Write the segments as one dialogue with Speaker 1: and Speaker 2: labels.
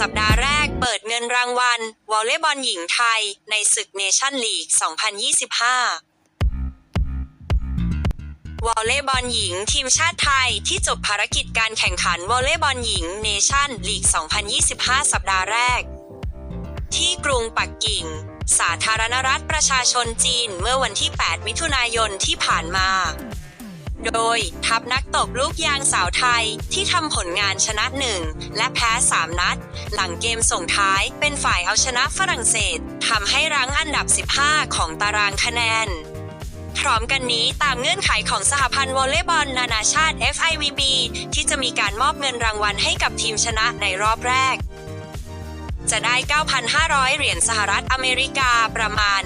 Speaker 1: สัปดาห์แรกเปิดเงินรางวัลวอลเลย์บอลหญิงไทย ในศึกเนชั่นลีก 2025 วอลเลย์บอลหญิงทีมชาติไทยที่จบภารกิจการแข่งขันวอลเลย์บอลหญิงเนชั่นลีก 2025 สัปดาห์แรก ที่กรุงปักกิ่ง สาธารณรัฐประชาชนจีนเมื่อวันที่ 8 มิถุนายนที่ผ่านมา โดย ทัพนักตบลูกยางสาวไทยที่ทำผลงานชนะ1และแพ้ 3 นัด หลังเกมส่งท้ายเป็นฝ่ายเอาชนะฝรั่งเศสทำให้รั้งอันดับ 15 ของตารางคะแนนพร้อมกันนี้ตามเงื่อนไขของสหพันธ์วอลเลย์บอลนานาชาติ FIVB ที่จะมีการมอบเงินรางวัลให้กับทีมชนะในรอบแรก จะได้ 9,500 เหรียญสหรัฐอเมริกาประมาณ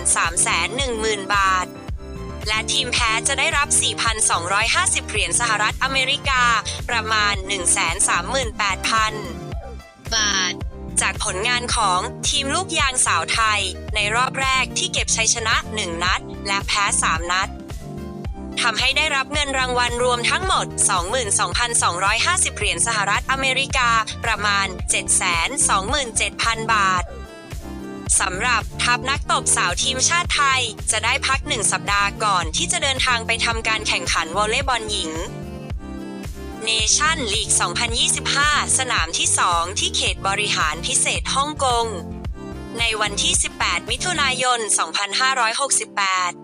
Speaker 1: 310,000 บาท และทีมแพ้จะได้รับ 4,250 เหรียญสหรัฐอเมริกา ประมาณ 138,000
Speaker 2: บาท
Speaker 1: จากผลงานของทีมลูกยางสาวไทย ในรอบแรกที่เก็บชัยชนะ 1 นัด และแพ้ 3 นัดทำให้ได้รับเงินรางวัลรวมทั้งหมด 22,250 เหรียญสหรัฐอเมริกา ประมาณ 727,000 บาท สำหรับทัพนักตบสาวทีมชาติไทย จะได้พักหนึ่งสัปดาห์ก่อนที่จะเดินทางไปทำการแข่งขันวอลเลย์บอลหญิงเนชั่นลีก 2025 สนามที่ 2 ที่เขตบริหารพิเศษฮ่องกง ในวันที่ 18 มิถุนายน 2568